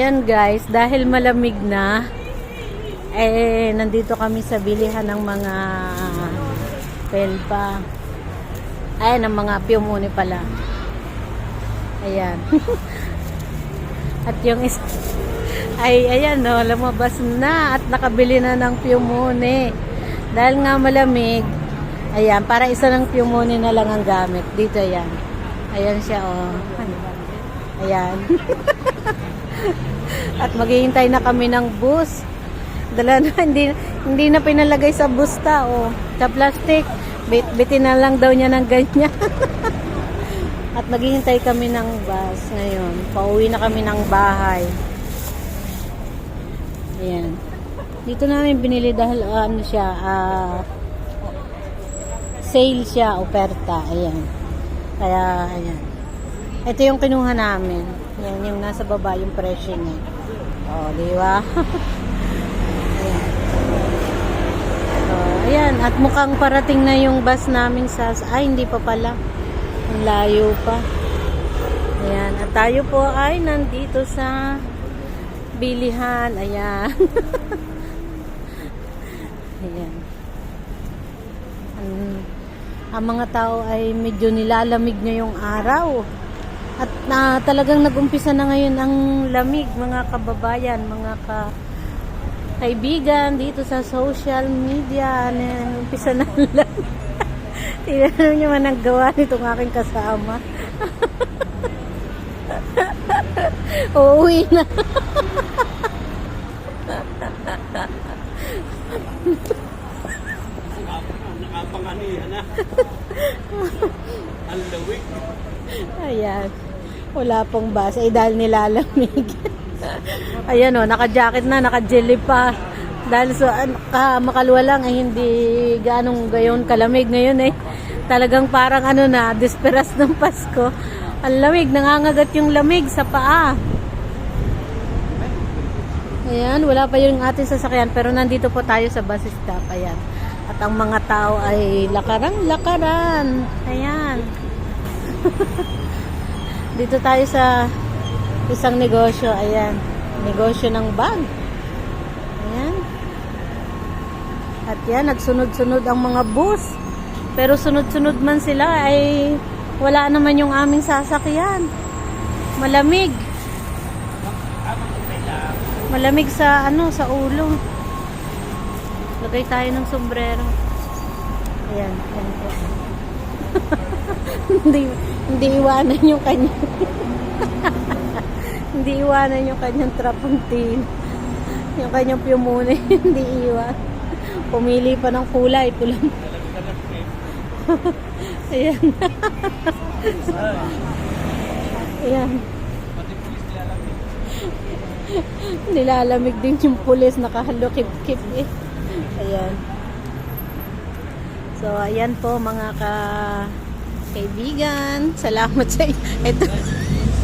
Ayan guys, dahil malamig na, eh, nandito kami sa bilihan ng mga pelpa. Ay, ng mga piyumuni pala. Ayan. at yung is ay, ayan no, lumabas na at nakabili na ng piyumuni. Dahil nga malamig, ayan, para isa ng piyumuni na lang ang gamit. Dito, ayan. Ayan siya, oh. Ayan. At maghihintay na kami ng bus. Dala na, hindi, hindi na pinalagay sa busta, oh. Sa plastic. Bit, bitin na lang daw niya ng ganyan. At maghihintay kami ng bus ngayon. Pauwi na kami ng bahay. Ayan. Dito namin binili dahil ah, ano siya, ah, sale siya, oferta. Ayan. Kaya, ayan. Ito yung kinuha namin. Yan, yung nasa baba, yung presyo niya. O, di ba? So, ayan. At mukhang parating na yung bus namin sa... Ay, hindi pa pala. Ang layo pa. Ayan. At tayo po ay nandito sa bilihan. Ayan. ayan. Ang, ang mga tao ay medyo nilalamig na yung araw. At na talagang nag-umpisa na ngayon ang lamig, mga kababayan, mga ka kaibigan dito sa social media. Na umpisa na ang lamig. Tingnan niyo man ang gawa nitong aking kasama. Uuwi na. Nakapanganihan na. Ang lawig. Ayan. Wala pong bus. Ay, dahil nilalamig. Ayan o, naka-jacket na, naka-jelly pa. Dahil sa ka, makalwa lang ay hindi ganong gayon kalamig ngayon eh. Talagang parang ano na, desperas ng Pasko. Ang lamig, nangangagat yung lamig sa paa. Ayan, wala pa yung ating sasakyan pero nandito po tayo sa bus stop. Ayan. At ang mga tao ay lakarang-lakaran. Ayan. Dito tayo sa isang negosyo. Ayan. Negosyo ng bag. Ayan. At yan, nagsunod-sunod ang mga bus. Pero sunod-sunod man sila ay wala naman yung aming sasakyan. Malamig. Malamig sa ano, sa ulo. Lagay tayo ng sombrero. Ayan, ayan po. hindi, hindi iwanan yung kanyang hindi iwanan yung kanyang trapuntin. Yung kanyang piyumuni, hindi iwan. Pumili pa ng kulay, pulang. Ayan. Ayan. Nilalamig din yung pulis, nakahalukip-kip eh. Ayan. So, ayan po mga ka kaibigan. Salamat sa ito.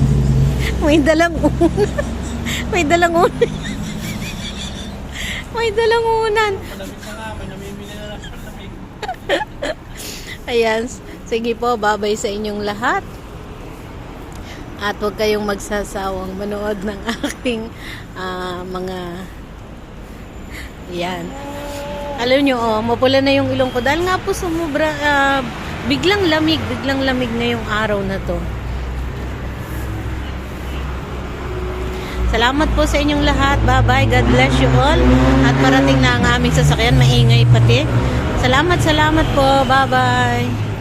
May dalang unan. May dalang unan. May dalang unan. Ayan. Sige po, babay sa inyong lahat. At huwag kayong magsasawang manood ng aking ah, mga yan. Alam nyo, oh, mapula na yung ilong ko. Dahil nga po sumubra, ah, biglang lamig, biglang lamig na yung araw na to. Salamat po sa inyong lahat. Bye-bye. God bless you all. At parating na ang aming sasakyan. Maingay pati. Salamat, salamat po. Bye-bye.